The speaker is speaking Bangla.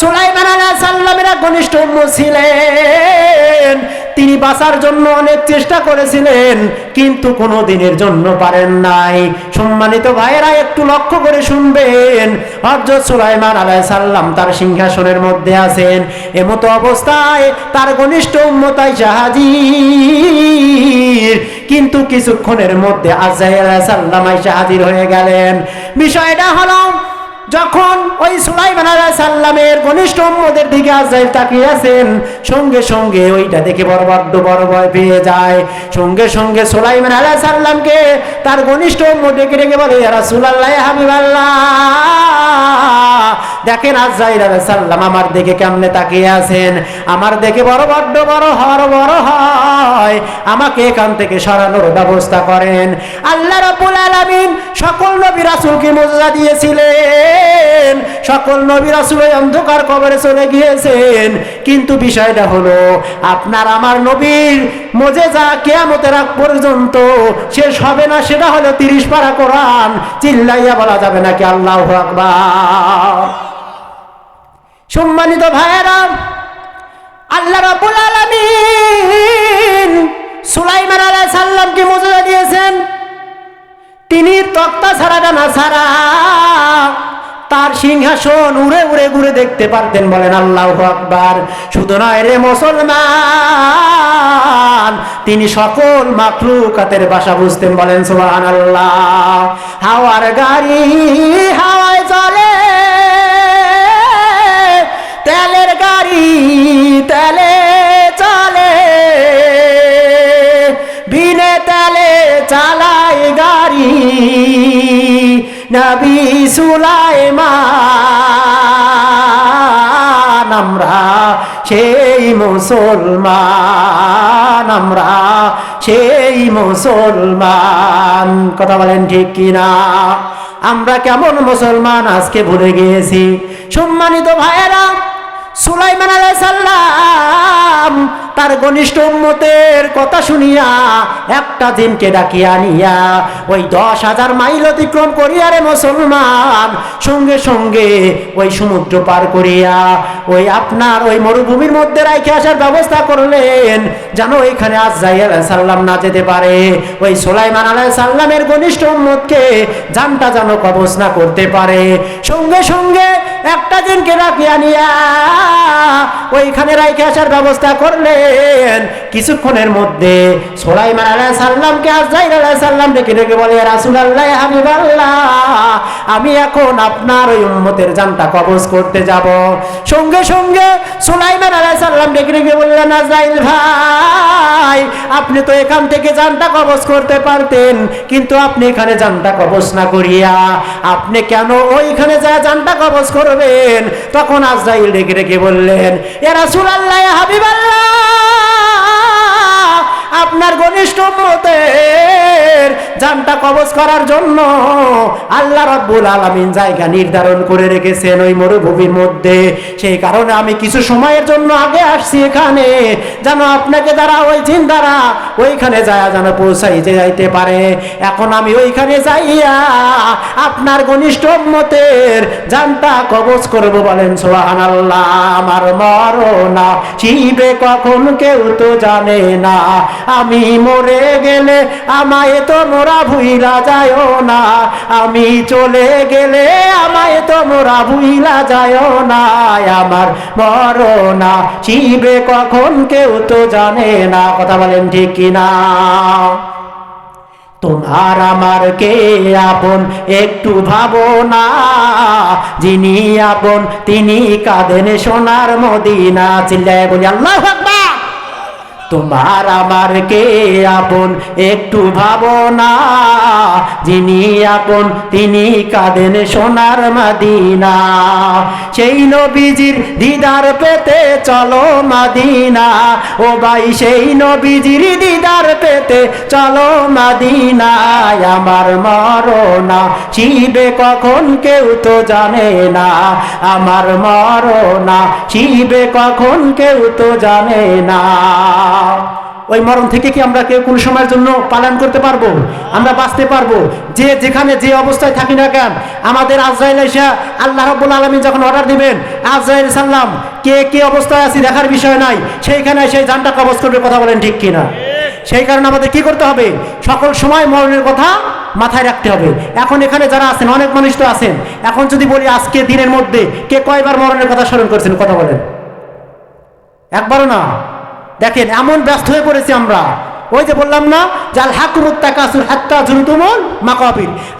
সুলাইমান আলাইহিস সালামের এক ঘনিষ্ঠ ছিলেন। তিনি বাঁচার জন্য অনেক চেষ্টা করেছিলেন, কিন্তু কোনো দিনের জন্য পারেন নাই। সম্মানিত ভাইয়েরা, একটু লক্ষ্য করে শুনবেন। হযরত সুলাইমান আলাইহিস সালাম তার সিংহাসনের মধ্যে আছেন। এমতো অবস্থায় তার ঘনিষ্ঠ উম্মতাই হাজির। কিন্তু কিছুক্ষণের মধ্যে আজাইর আলাইহিস সালাম আইসা হাজির হয়ে গেলেন। বিষয়টা হলো যখন ওই সুলাইমান সালামের ঘনিষ্ঠ উম্মদের দিকে আজাইল তাকিয়ে আছেন, সঙ্গে সঙ্গে ওইটা দেখে বড় বড্ড বড় ভয় পেয়ে যায়। সঙ্গে সঙ্গে সুলাইমান সালামকে তার ঘনিষ্ঠ উম্মত ডেকে ডেকে বলে রাসূলুল্লাহ, ইয়া হাবিবাল্লাহ। দেখেন আজাইল আলাইহিস সালাম, আমার দিকে কেমনে তাকিয়ে আছেন? আমার দেখে বড় বড্ড বড় হর বড় হয়। আমাকে এখান থেকে সরানোর ব্যবস্থা করেন। আল্লাহ রাব্বুল আলামিন সকল নবী রাসূলকে মুজিজা দিয়েছিলেন। সকল নবী রাসূল অন্ধকার কবরে চলে গিয়েছেন। কিন্তু বিষয়টা হলো, আপনার আমার নবীর মুজিজা কিয়ামতের আগ পর্যন্ত শেষ হবে না, সেটা হলো 30 পারা কোরআন। চিল্লাইয়া বলা যাবে নাকি আল্লাহু আকবার? সম্মানিত ভাইয়েরা, আল্লাহ রাব্বুল আলামিন সুলাইমান আলাইহিস সালামকে মুজিজা দিয়েছেন। তিনি তক্তা ছাড়া ডানা ছাড়া তার সিংহাসন উড়ে উড়ে ঘুরে দেখতে পারতেন বলেন আল্লাহ আকবার। শুধু নয় রে মুসলমান, তিনি সকল মাকলুকাতের ভাষা বুঝতেন বলেন সুবহান আল্লাহ হাওয়ার গাড়ি হাওয়ায় চালায় গাড়ি। নবী সুলাইমান, আমরা সেই মুসলমান, আমরা সেই মুসলমান। কথা বলেন ঠিক কিনা? আমরা কেমন মুসলমান আজকে ভুলে গিয়েছি। সম্মানিত ভাইয়েরা সুলাইমান আলাইহিস সালাম তার ঘনিষ্ঠ উম্মতের কথা শুনিয়া একটা দিনকে ডাকিয়া নিয়া ওই দশ হাজার মাইল অতিক্রম করিয়া রে মুসলমান, সঙ্গে সঙ্গে ওই সমুদ্র পার করিয়া ওই আপনার ওই মরুভূমির মধ্যে রাখে আসার ব্যবস্থা করলেন, যেন ওইখানে আজাই সাল্লাম না যেতে পারে। ওই সোলাইমান আলাই সাল্লামের ঘনিষ্ঠ উম্মতকে জানটা যেন কবজ না করতে পারে। সঙ্গে সঙ্গে একটা দিনকে রাখিয়া নিয়া ওইখানে রাইখে আসার ব্যবস্থা করলেন। কিছুক্ষণের মধ্যে সোলাইমান আলাহ সাল্লামকে আজাইর আলাহ সাল্লাম ডেকে ডেকে বলে রাসুল আল্লাহ হাবিবাল্লাহ, আমি এখন আপনার ওই উম্মতের জানটা কবজ করতে যাব। সঙ্গে সঙ্গে সোলাইমান আলাহ সাল্লাম ডেকে ডেকে বললেন আজাইল ভাই আপনি তো এখান থেকে জানটা কবজ করতে পারতেন, কিন্তু আপনি এখানে জানটা কবজ না করিয়া আপনি কেন ওইখানে যা জানটা কবজ করবেন, তখন আজরাইল ডেকে ডেকে বললেন এরা সুরাল্লাহ হাবিবাল্লাহ, আপনার ঘনিষ্ঠ মতের জানটা কবজ করার জন্য আল্লাহ রাব্বুল আলামিন জায়গা নির্ধারণ করে রেখেছেন ওই মরুভূমির মধ্যে। সেই কারণে আমি কিছু সময়ের জন্য আগে আসছি এখানে। যেন আপনাকে দ্বারা ওই চিন দ্বারা ওইখানে যায়, যেন পৌঁছাইতে যাইতে পারে। এখন আমি ওইখানে যাইয়া আপনার ঘনিষ্ঠ মতের জানটা কবজ করব বলেন সোহান আল্লাহ আমার মরনা শিবে কখন কেউ তো জানে না। আমি মরে গেলে আমায় তো মোরা ভুইলা যায় না। আমি চলে গেলে আমায় তো মোরা ভুইলা যায় না। আমার মরনা শিবে কখন কেউ তো জানে না। কথা বলেন ঠিক কিনা তোমার আমার কে আপন একটু ভাবো না। যিনি আপন, তিনি কাঁদেন সোনার মদিনা। চিল্লায় বলি, আল্লাহ তোমার আমার কে আপন একটু ভাবো না। যিনি আপন, তিনি কাঁদেন সোনার মাদিনা। সেই নবীজির দিদার পেতে চলো মাদিনা। ও ভাই, সেই নবীজির দিদার পেতে চলো মাদিনায় আমার মরনা শিবে কখন কেউ তো জানে না। আমার মরনা শিবে কখন কেউ তো জানে না। ওই মরণ থেকে কি আমরা কেউ কোনো সময়ের জন্য পালন করতে পারব? আমরা বাঁচতে পারব? যে যেখানে যে অবস্থায় থাকি না কেন, আমাদের আজরাইল এসা আল্লাহ রব্বুল আলমিন যখন অর্ডার দিবেন, আজরাইল সাল্লাম, কে কে অবস্থায় আছি দেখার বিষয় নাই, সেইখানে সেই জানটা কবজ করবে, কথা বলেন ঠিক কিনা? সেই কারণে আমাদের কি করতে হবে? সকল সময় মরণের কথা মাথায় রাখতে হবে। এখন এখানে যারা আছেন, অনেক মানুষ তো আছেন, এখন যদি বলি আজকে দিনের মধ্যে, কে কয়বার মরণের কথা স্মরণ করছেন, কথা বলেন। একবারও না? দেখেন, এমন ব্যস্ত হয়ে পড়েছি আমরা। ওই যে বললাম না, জাল হাকুমুত্তাকাসুর হাত্তা জুরুতুমুল মাকাবির।